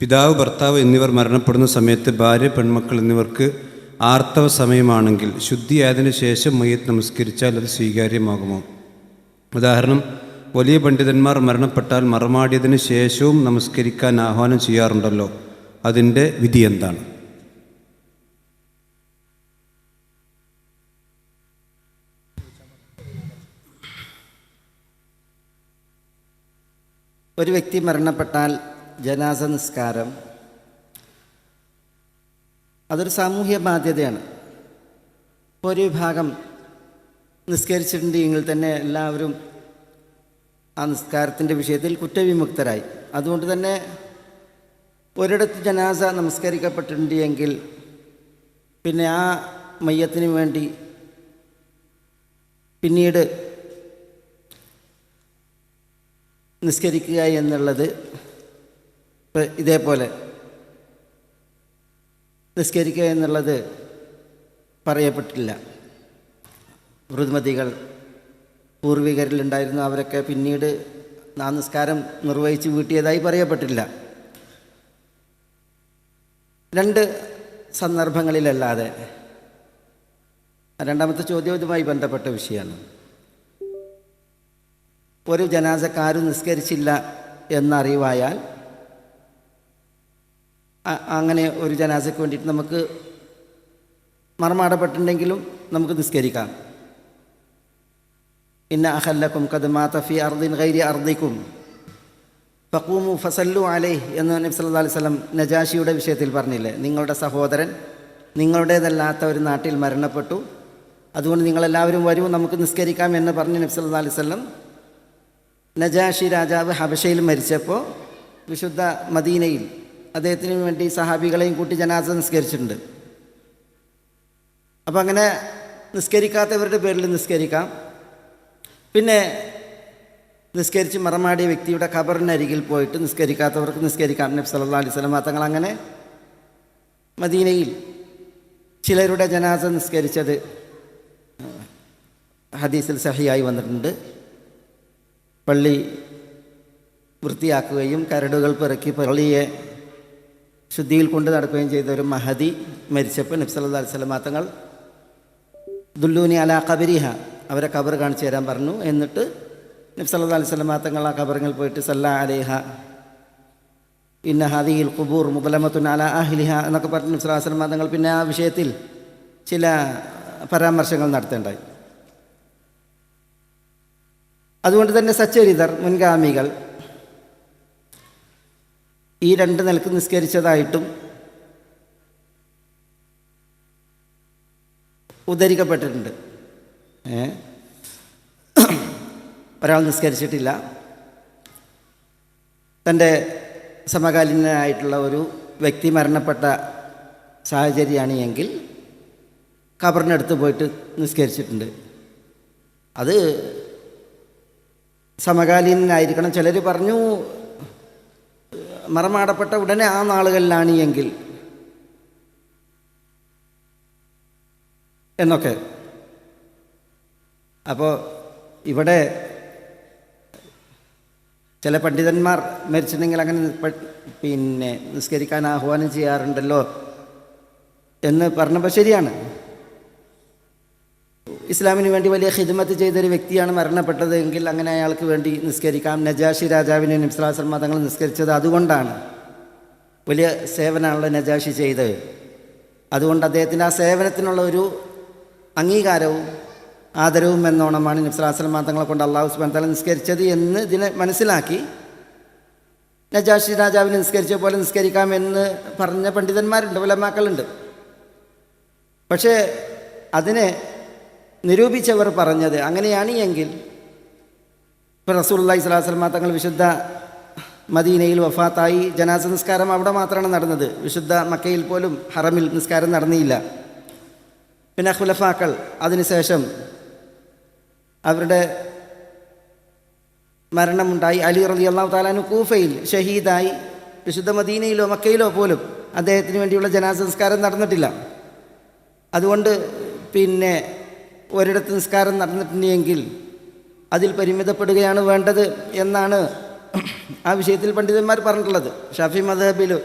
പിതാവ് ഭർത്താവ് എന്നിവർ മരണപ്പെടുന്ന സമയത്ത് ഭാര്യ പെൺമക്കൾ എന്നിവർക്ക് ആർത്തവ സമയമാണെങ്കിൽ ശുദ്ധിയായതിനു ശേഷം മയ്യത്ത് നമസ്കരിച്ചാൽ അത് സ്വീകാര്യമാകുമോ? ഉദാഹരണം വലിയ പണ്ഡിതന്മാർ മരണപ്പെട്ടാൽ മറമാടിയതിന് ശേഷവും നമസ്കരിക്കാൻ ആഹ്വാനം ചെയ്യാറുണ്ടല്ലോ. അതിന്റെ വിധി എന്താണ്? ഒരു വ്യക്തി മരണപ്പെട്ടാൽ ജനാസ നിസ്കാരം അതൊരു സാമൂഹ്യ ബാധ്യതയാണ്. ഇപ്പോൾ ഒരു വിഭാഗം നിസ്കരിച്ചിട്ടുണ്ടെങ്കിൽ തന്നെ എല്ലാവരും ആ നിസ്കാരത്തിന്റെ വിഷയത്തിൽ കുറ്റവിമുക്തരായി. അതുകൊണ്ട് തന്നെ ഒരിടത്ത് ജനാസ നമസ്കരിക്കപ്പെട്ടിട്ടുണ്ട് എങ്കിൽ പിന്നെ ആ മയ്യത്തിന് വേണ്ടി പിന്നീട് നിസ്കരിക്കുക എന്നുള്ളത് ഇതേപോലെ നിസ്കരിക്കുക എന്നുള്ളത് പറയപ്പെട്ടില്ല. ഋതുമതികൾ പൂർവികരിലുണ്ടായിരുന്നു അവരൊക്കെ പിന്നീട് ആ നിസ്കാരം നിർവഹിച്ച് വീട്ടിയതായി പറയപ്പെട്ടില്ല. രണ്ട് സന്ദർഭങ്ങളിലല്ലാതെ. രണ്ടാമത്തെ ചോദ്യം ഇതുമായി ബന്ധപ്പെട്ട വിഷയമാണ്. ഒരു ജനാസക്കാരും നിസ്കരിച്ചില്ല എന്നറിവായാൽ അങ്ങനെ ഒരു ജനാസയ്ക്ക് വേണ്ടിയിട്ട് നമുക്ക് മറമാടപ്പെട്ടിട്ടുണ്ടെങ്കിലും നമുക്ക് നിസ്കരിക്കാം. ഇന്ന അഹല്ലക്കും കദ്മാത ഫി അർദിൻ ഗൈരി അർദിക്കും. ഫക്കൂമു ഫസല്ലു അലൈ എന്ന് നബി സല്ലല്ലാഹു അലൈഹി സ്വലം നജാഷിയുടെ വിഷയത്തിൽ പറഞ്ഞില്ലേ? നിങ്ങളുടെ സഹോദരൻ നിങ്ങളുടേതല്ലാത്ത ഒരു നാട്ടിൽ മരണപ്പെട്ടു. അതുകൊണ്ട് നിങ്ങളെല്ലാവരും വരൂ നമുക്ക് നിസ്കരിക്കാം എന്ന് പറഞ്ഞ് നബി സല്ലല്ലാഹു അലൈഹി സ്വലം നജാഷി രാജാവ് ഹബഷയിൽ മരിച്ചപ്പോൾ വിശുദ്ധ മദീനയിൽ അദ്ദേഹത്തിന് വേണ്ടി സഹാബികളെയും കൂട്ടി ജനാസ നിസ്കരിച്ചിട്ടുണ്ട്. അപ്പം അങ്ങനെ നിസ്കരിക്കാത്തവരുടെ പേരിൽ നിസ്കരിക്കാം. പിന്നെ നിസ്കരിച്ച് മറമാടിയ വ്യക്തിയുടെ ഖബറിനരികിൽ പോയിട്ട് നിസ്കരിക്കാത്തവർക്ക് നിസ്കരിക്കാം. നബി അല്ലാ അലൈഹി സ്വലം തങ്ങൾ അങ്ങനെ മദീനയിൽ ചിലരുടെ ജനാസ നിസ്കരിച്ചത് ഹദീസിൽ സഹിയായി വന്നിട്ടുണ്ട്. പള്ളി വൃത്തിയാക്കുകയും കരടുകൾ പിറക്കി പള്ളിയെ ശുദ്ധിയിൽ കൊണ്ട് നടക്കുകയും ചെയ്ത ഒരു മഹദി മരിച്ചപ്പോൾ നബി സല്ലല്ലാഹു അലൈഹി തങ്ങൾ ദുല്ലൂനി അല കബരിഹ അവരെ കബർ കാണിച്ചു തരാൻ പറഞ്ഞു. എന്നിട്ട് നബി സല്ലല്ലാഹു അലൈഹി തങ്ങൾ ആ കബറിൽ പോയിട്ട് സല്ലാ അലേഹ ഇന്ന ഹദിയിൽ കുബൂർ മുബലമത്തുൻ അല അഹ്ലിഹ എന്നൊക്കെ പറഞ്ഞ് നബി സല്ലല്ലാഹു അലൈഹി വസല്ലം തങ്ങൾ പിന്നെ ആ വിഷയത്തിൽ ചില പരാമർശങ്ങൾ നടത്തേണ്ടായി. അതുകൊണ്ട് തന്നെ സച്ചരിതർ മുൻഗാമികൾ ഈ രണ്ട് നിലയ്ക്ക് നിസ്കരിച്ചതായിട്ടും ഉദ്ധരിക്കപ്പെട്ടിട്ടുണ്ട്. ഒരാൾ നിസ്കരിച്ചിട്ടില്ല. തന്റെ സമകാലീനായിട്ടുള്ള ഒരു വ്യക്തി മരണപ്പെട്ട സാഹചര്യമാണ് എങ്കിൽ ഖബറിനടുത്ത് പോയിട്ട് നിസ്കരിച്ചിട്ടുണ്ട്. അത് സമകാലീനായിരിക്കണം. ചിലർ പറഞ്ഞു മറമാടപ്പെട്ട ഉടനെ ആ നാളുകളിലാണ് എങ്കിൽ. എന്നൊക്കെ. അപ്പോൾ ഇവിടെ ചില പണ്ഡിതന്മാർ മരിച്ചിട്ടുണ്ടെങ്കിൽ അങ്ങനെ പിന്നെ നിസ്കരിക്കാൻ ആഹ്വാനം ചെയ്യാറുണ്ടല്ലോ എന്ന് പറഞ്ഞപ്പോൾ ശരിയാണ്. ഇസ്ലാമിന് വേണ്ടി വലിയ ഹിദ്മത്ത് ചെയ്തൊരു വ്യക്തിയാണ് മരണപ്പെട്ടത് എങ്കിൽ അങ്ങനെ അയാൾക്ക് വേണ്ടി നിസ്കരിക്കാം. നജാഷി രാജാവിനെ നിസ്ലാസം മതങ്ങൾ നിസ്കരിച്ചത് അതുകൊണ്ടാണ്. വലിയ സേവനമാണല്ലോ നജാഷി ചെയ്തത്. അതുകൊണ്ട് അദ്ദേഹത്തിന്റെ ആ സേവനത്തിനുള്ള ഒരു അംഗീകാരവും ആദരവും എന്നോണമാണ് നിസ്ലാസ്ലം മതങ്ങളെ കൊണ്ട് അള്ളാഹു സുബാൻ തല നിസ്കരിച്ചത് എന്ന് ഇതിനെ മനസ്സിലാക്കി. നജാഷി രാജാവിനെ നിസ്കരിച്ച പോലെ നിസ്കരിക്കാം എന്ന് പറഞ്ഞ പണ്ഡിതന്മാരുണ്ട് വലമാക്കളുണ്ട് പക്ഷേ അതിനെ നിരൂപിച്ചവർ പറഞ്ഞത് അങ്ങനെയാണ് എങ്കിൽ ഇപ്പോൾ റസൂല്ലായി സ്വലാസ്ലമ തങ്ങൾ വിശുദ്ധ മദീനയിൽ വഫാത്തായി. ജനാസ നിസ്കാരം അവിടെ മാത്രമാണ് നടന്നത്. വിശുദ്ധ മക്കയിൽ പോലും ഹറമിൽ നിസ്കാരം നടന്നിയില്ല പിന്നെ ഖുലഫാക്കൾ അതിനുശേഷം അവരുടെ മരണമുണ്ടായി. അലി റലി അള്ളാഹു താലാനു കൂഫയിൽ ഷഹീദായി. വിശുദ്ധ മദീനയിലോ മക്കയിലോ പോലും അദ്ദേഹത്തിന് വേണ്ടിയുള്ള ജനാസ നിസ്കാരം നടന്നിട്ടില്ല. അതുകൊണ്ട് പിന്നെ ഒരിടത്ത് നിസ്കാരം നടന്നിട്ടുണ്ടെങ്കിൽ അതിൽ പരിമിതപ്പെടുകയാണ് വേണ്ടത് എന്നാണ് ആ വിഷയത്തിൽ പണ്ഡിതന്മാർ പറഞ്ഞിട്ടുള്ളത്. ഷാഫി മദഹബിൽ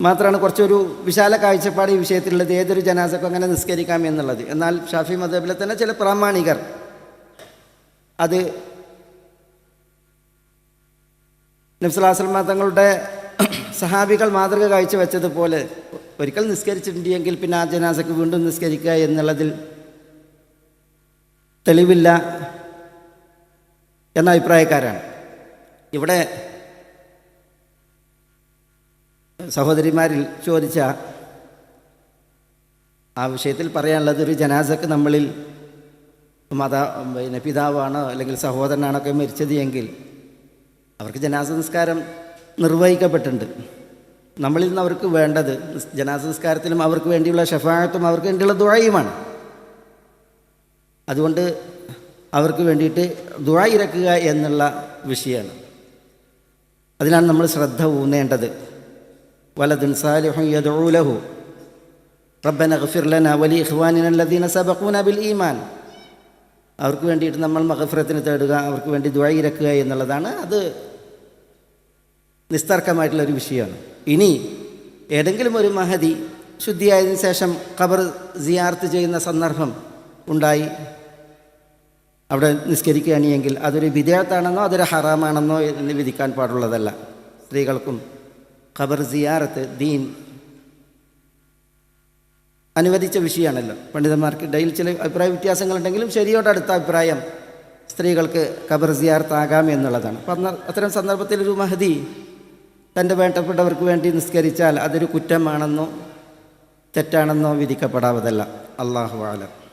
മാത്രമാണ് കുറച്ചൊരു വിശാല കാഴ്ചപ്പാട് ഈ വിഷയത്തിലുള്ളത്. ഏതൊരു ജനാസക്കും അങ്ങനെ നിസ്കരിക്കാം എന്നുള്ളത്. എന്നാൽ ഷാഫി മദഹബിലെ തന്നെ ചില പ്രാമാണികർ അത് നബ്സുലാസ്ലമ തങ്ങളുടെ സഹാബികൾ മാതൃക കാഴ്ച വെച്ചതുപോലെ ഒരിക്കൽ നിസ്കരിച്ചിട്ടുണ്ടെങ്കിൽ പിന്നെ ആ ജനാസക്ക് വീണ്ടും നിസ്കരിക്കുക എന്നുള്ളതിൽ തെളിവില്ല എന്ന അഭിപ്രായക്കാരാണ്. ഇവിടെ സഹോദരിമാരിൽ ചോദിച്ച ആ വിഷയത്തിൽ പറയാനുള്ളത് ഒരു ജനാസക്ക് നമ്മളിൽ മത പിന്നെ പിതാവാണോ അല്ലെങ്കിൽ സഹോദരനാണോ ഒക്കെ മരിച്ചത് എങ്കിൽ അവർക്ക് ജനാസ നിസ്കാരം നിർവഹിക്കപ്പെട്ടിട്ടുണ്ട്. നമ്മളിൽ നിന്ന് അവർക്ക് വേണ്ടത് നിസ്- ജനാസ നിസ്കാരത്തിലും അവർക്ക് വേണ്ടിയുള്ള ഷഫായത്തും അവർക്ക് വേണ്ടിയുള്ള ദുഴയുമാണ് അതുകൊണ്ട് അവർക്ക് വേണ്ടിയിട്ട് ദുഴ ഇറക്കുക എന്നുള്ള വിഷയമാണ്. അതിനാണ് നമ്മൾ ശ്രദ്ധ ഊന്നേണ്ടത്. വലതുൻ സാലിഹു യദൂലഹു വലി സബഖൂന ബിൽ ഈമാൻ. അവർക്ക് വേണ്ടിയിട്ട് നമ്മൾ മഹഫിറത്തിന് തേടുക അവർക്ക് വേണ്ടി ദുഴ ഇറക്കുക എന്നുള്ളതാണ് അത് നിസ്തർക്കമായിട്ടുള്ളൊരു വിഷയമാണ്. ഇനി ഏതെങ്കിലും ഒരു മഹതി ശുദ്ധിയായതിനു ശേഷം ഖബർ സിയാർത്ത് ചെയ്യുന്ന സന്ദർഭം ഉണ്ടായി. അവിടെ നിസ്കരിക്കുകയാണെങ്കിൽ അതൊരു വിദേഹത്താണെന്നോ അതൊരു ഹറാമാണെന്നോ എന്ന് വിധിക്കാൻ പാടുള്ളതല്ല. സ്ത്രീകൾക്കും ഖബർ സിയാറത്ത് ദീൻ അനുവദിച്ച വിഷയമാണല്ലോ. പണ്ഡിതന്മാർക്കിടയിൽ ചില അഭിപ്രായ വ്യത്യാസങ്ങളുണ്ടെങ്കിലും ശരിയോടടുത്ത അഭിപ്രായം സ്ത്രീകൾക്ക് ഖബർ സിയാർത്താകാം എന്നുള്ളതാണ്. അപ്പം അത്തരം സന്ദർഭത്തിൽ ഒരു മഹതി തന്റെ വേണ്ടപ്പെട്ടവർക്ക് വേണ്ടി നിസ്കരിച്ചാൽ അതൊരു കുറ്റമാണെന്നോ തെറ്റാണെന്നോ വിധിക്കപ്പെടാവതല്ല. അള്ളാഹു ആലം.